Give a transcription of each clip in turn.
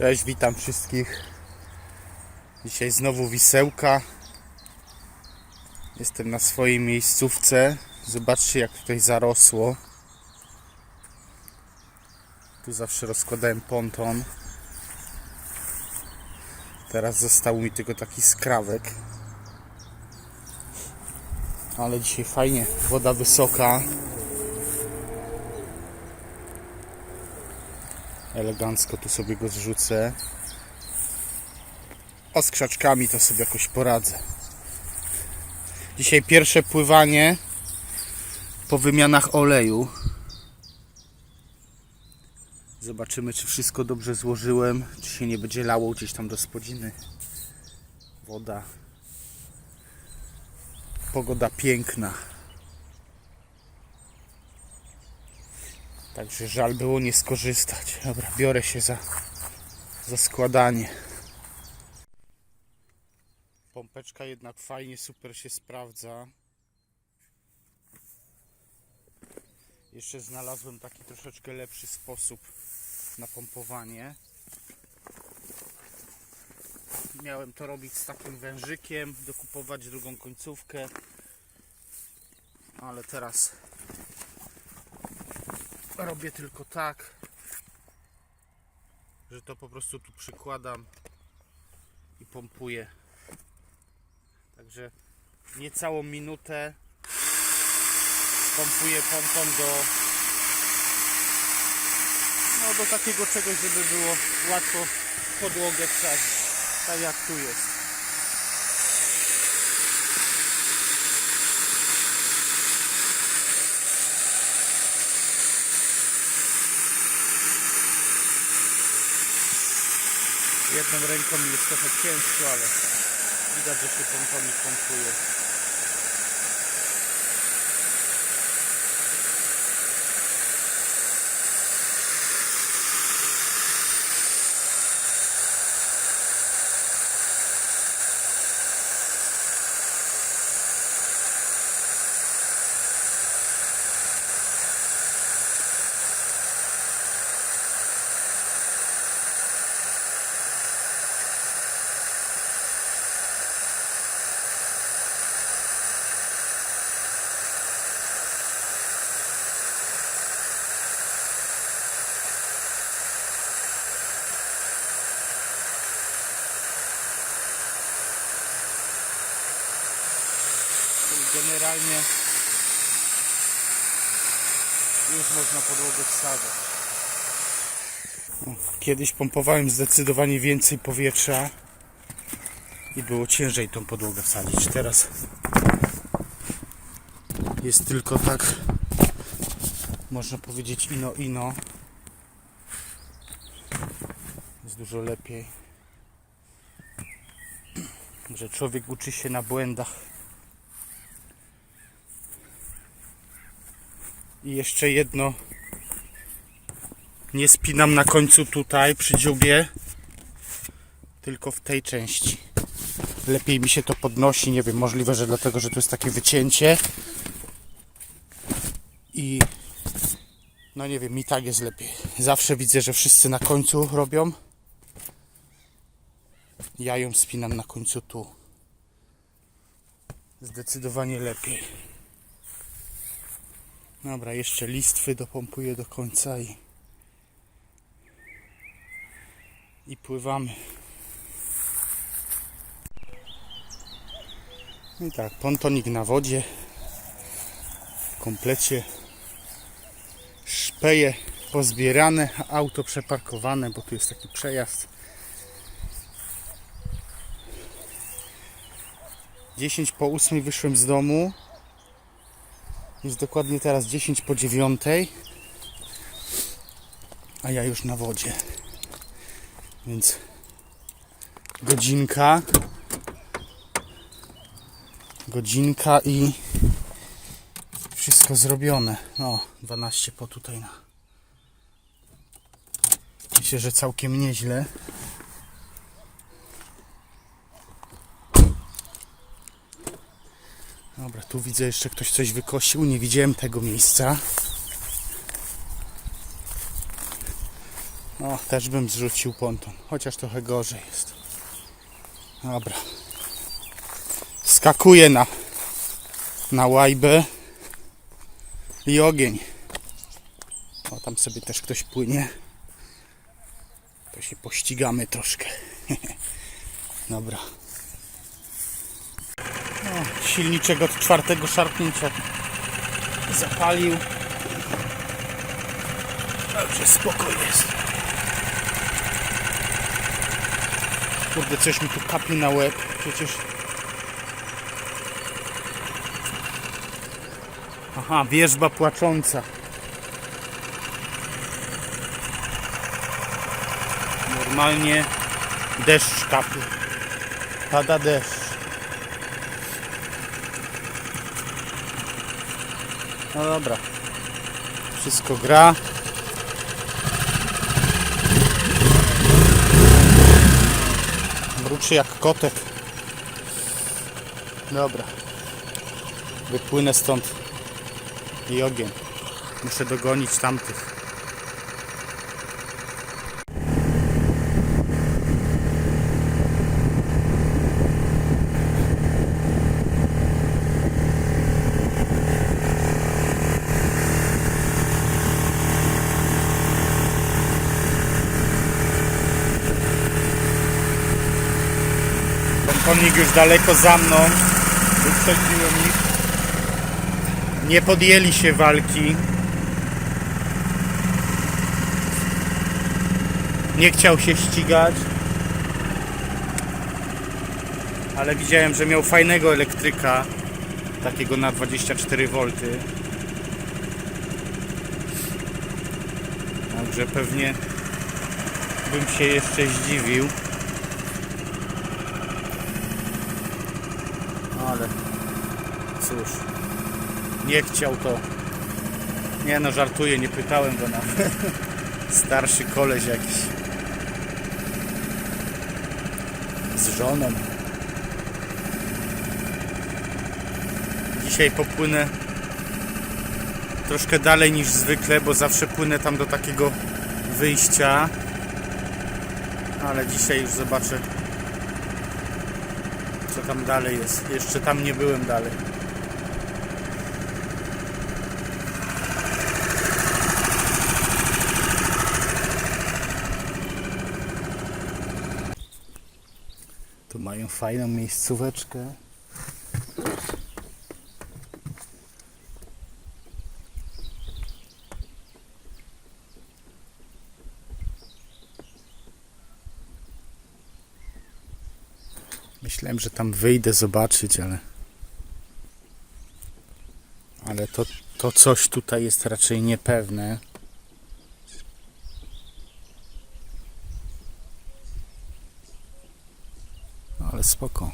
Cześć, witam wszystkich. Dzisiaj znowu wisełka. Jestem na swojej miejscówce. Zobaczcie, jak tutaj zarosło. Tu zawsze rozkładałem ponton. Teraz został mi tylko taki skrawek. Ale dzisiaj fajnie, woda wysoka. Elegancko tu sobie go zrzucę. A z krzaczkami to sobie jakoś poradzę. Dzisiaj pierwsze pływanie po wymianach oleju. Zobaczymy, czy wszystko dobrze złożyłem, czy się nie będzie lało gdzieś tam do spodziny. Woda. Pogoda piękna. Także żal było nie skorzystać. Dobra, biorę się za, za składanie. Pompeczka jednak fajnie, super się sprawdza. Jeszcze znalazłem taki troszeczkę lepszy sposób na pompowanie. Miałem to robić z takim wężykiem, dokupować drugą końcówkę. Ale teraz robię tylko tak, że to po prostu tu przykładam i pompuję. Także niecałą minutę pompuję ponton do no do takiego czegoś, żeby było łatwo podłogę wsadzić. Tak jak tu jest. Jedną ręką jest trochę ciężko, ale widać, że się pontonik pompuje. Generalnie już można podłogę wsadzać. Kiedyś pompowałem zdecydowanie więcej powietrza i było ciężej tą podłogę wsadzić. Teraz jest tylko tak, można powiedzieć ino ino. Jest dużo lepiej. Że człowiek uczy się na błędach. I jeszcze jedno. Nie spinam na końcu tutaj przy dziubie, tylko w tej części. Lepiej mi się to podnosi, nie wiem, możliwe, że dlatego, że tu jest takie wycięcie. I no nie wiem, mi tak jest lepiej. Zawsze widzę, że wszyscy na końcu robią. Ja ją spinam na końcu tu. Zdecydowanie lepiej. Dobra, jeszcze listwy dopompuję do końca i i pływamy. I tak, pontonik na wodzie w komplecie szpeje pozbierane, auto przeparkowane, bo tu jest taki przejazd. 10 po 8 wyszłem z domu. Jest dokładnie teraz 10 po 9. A ja już na wodzie. Więc godzinka. Godzinka i wszystko zrobione. No, 12 po tutaj na. Myślę, że całkiem nieźle. Dobra, tu widzę jeszcze ktoś coś wykosił. Nie widziałem tego miejsca. No, też bym zrzucił ponton, chociaż trochę gorzej jest. Dobra. Skakuję na, na łajbę i ogień. O, tam sobie też ktoś płynie. To się pościgamy troszkę. Dobra. Silniczek od czwartego szarpnięcia zapalił. Dobrze, spokój jest. Kurde, coś mi tu kapie na łeb. Przecież... Aha, wierzba płacząca. Normalnie deszcz kapie. Pada deszcz. No dobra. Wszystko gra. Mruczy jak kotek. Dobra. Wypłynę stąd. I ogień. Muszę dogonić tamtych. Konnik już daleko za mną. Wyprzedziłem ich. Nie podjęli się walki. Nie chciał się ścigać. Ale widziałem, że miał fajnego elektryka. Takiego na 24 V. Także pewnie bym się jeszcze zdziwił. Ale cóż, nie chciał to. Nie no, żartuję, nie pytałem go nawet. Starszy koleś jakiś. Z żoną. Dzisiaj popłynę troszkę dalej niż zwykle, bo zawsze płynę tam do takiego wyjścia. Ale dzisiaj już zobaczę co tam dalej jest. Jeszcze tam nie byłem dalej. Tu mają fajną miejscóweczkę. Myślałem, że tam wyjdę zobaczyć, ale. Ale to, to coś tutaj jest raczej niepewne. Ale spoko.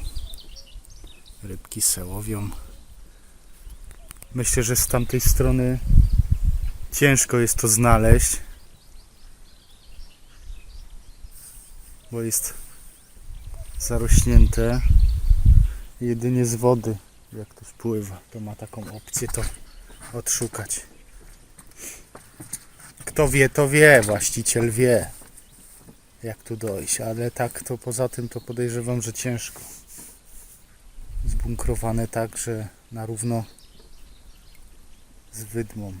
Rybki se łowią. Myślę, że z tamtej strony ciężko jest to znaleźć. Bo jest zarośnięte jedynie z wody jak to wpływa to ma taką opcję to odszukać kto wie to wie właściciel wie jak tu dojść ale tak to poza tym to podejrzewam że ciężko. Zbunkrowane tak że na równo z wydmą.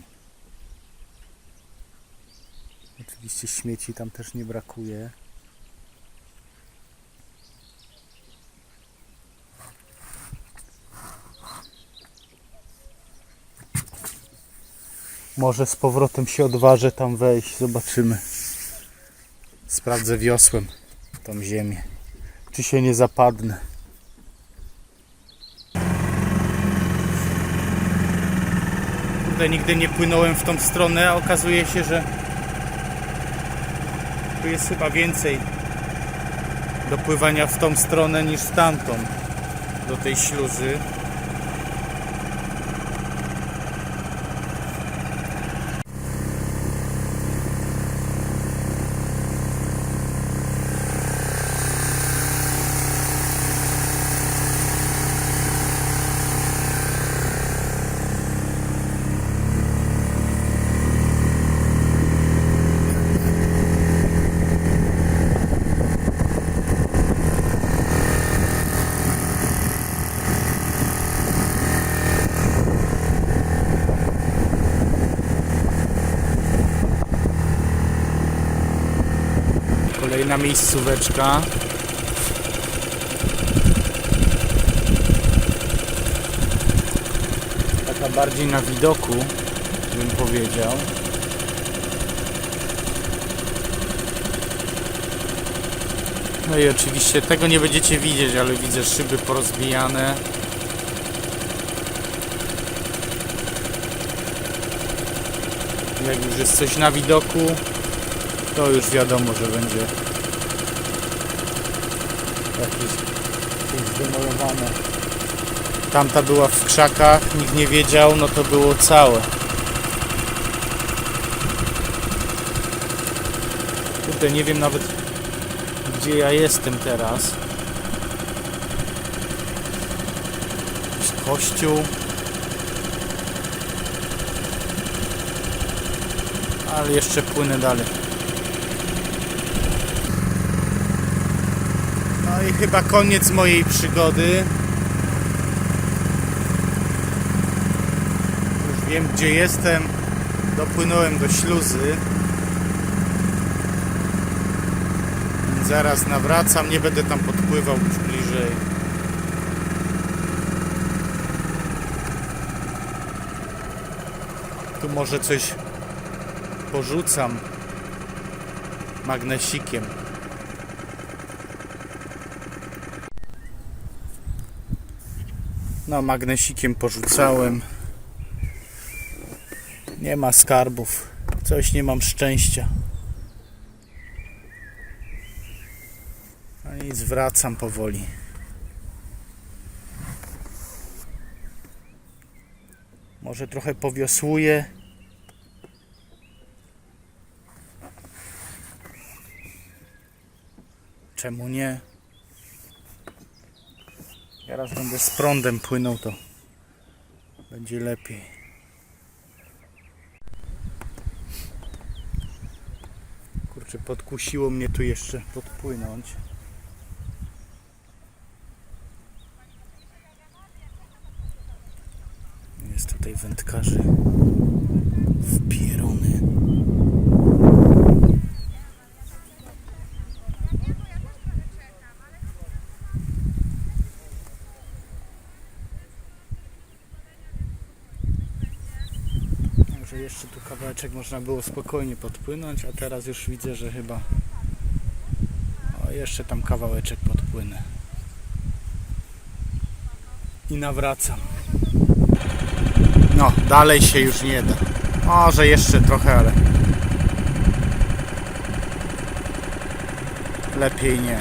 Oczywiście śmieci tam też nie brakuje. Może z powrotem się odważę tam wejść, zobaczymy. Sprawdzę wiosłem tą ziemię. Czy się nie zapadnę. Kurde, nigdy nie płynąłem w tą stronę, a okazuje się, że tu jest chyba więcej do pływania w tą stronę niż w tamtą do tej śluzy. Kolejna miejscóweczka. Taka bardziej na widoku, bym powiedział. No i oczywiście tego nie będziecie widzieć, ale widzę szyby porozbijane. Jak już jest coś na widoku, to już wiadomo, że będzie jakieś zdemolowane. Tamta była w krzakach, nikt nie wiedział, no to było całe. Kurde, nie wiem nawet gdzie ja jestem teraz. Jakiś kościół. Ale jeszcze płynę dalej. No i chyba koniec mojej przygody. Już wiem gdzie jestem. Dopłynąłem do śluzy. Zaraz nawracam, nie będę tam podpływał już bliżej. Tu może coś porzucam magnesikiem. No, magnesikiem porzucałem. Nie ma skarbów. Coś nie mam szczęścia. No nic, wracam powoli. Może trochę powiosłuję. Czemu nie? Teraz będę z prądem płynął, to będzie lepiej. Kurczę, podkusiło mnie tu jeszcze podpłynąć. Jest tutaj wędkarzy wpierony. Także jeszcze tu kawałeczek można było spokojnie podpłynąć, a teraz już widzę, że chyba o, jeszcze tam kawałeczek podpłynę. I nawracam. No, dalej się już nie da. Może jeszcze trochę, ale lepiej nie.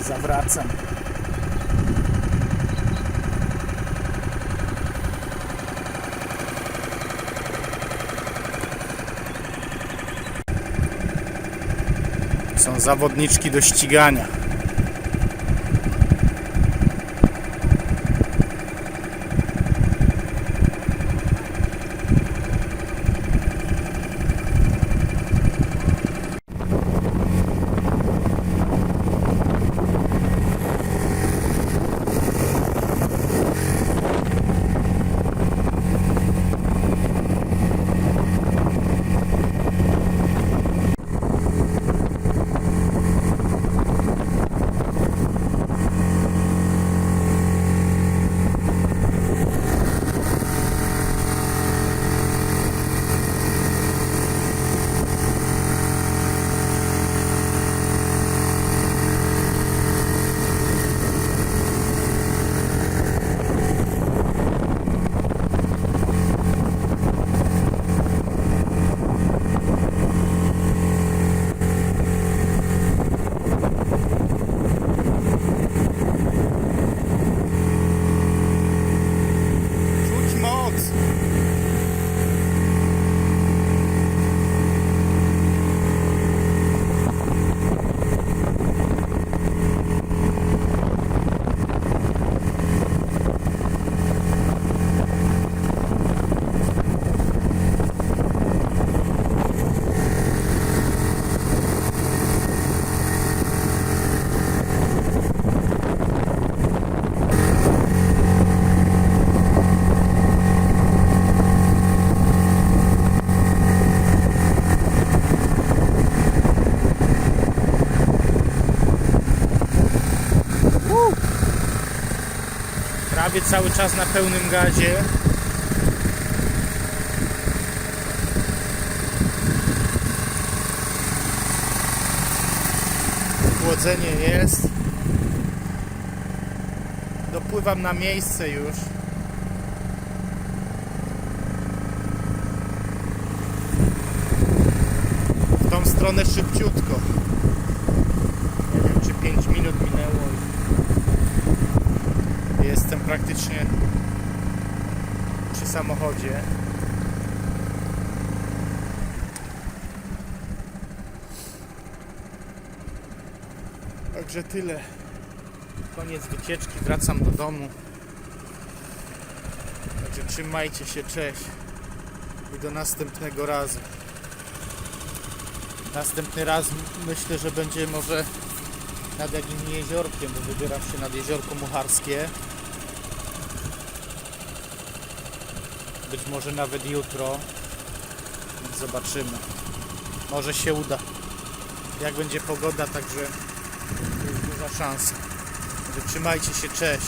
Zawracam. Są zawodniczki do ścigania. Prawie cały czas na pełnym gazie. Chłodzenie jest. Dopływam na miejsce już. W tą stronę szybciutko. Nie wiem czy 5 minut minęło. Jestem praktycznie przy samochodzie. Także tyle. Koniec wycieczki, wracam do domu. Także trzymajcie się, cześć. I do następnego razu. Następny raz myślę, że będzie może nad jakimś jeziorkiem, bo wybieram się nad jeziorko Mucharskie. Być może nawet jutro. Zobaczymy. Może się uda. Jak będzie pogoda, także duża szansa. Trzymajcie się, cześć.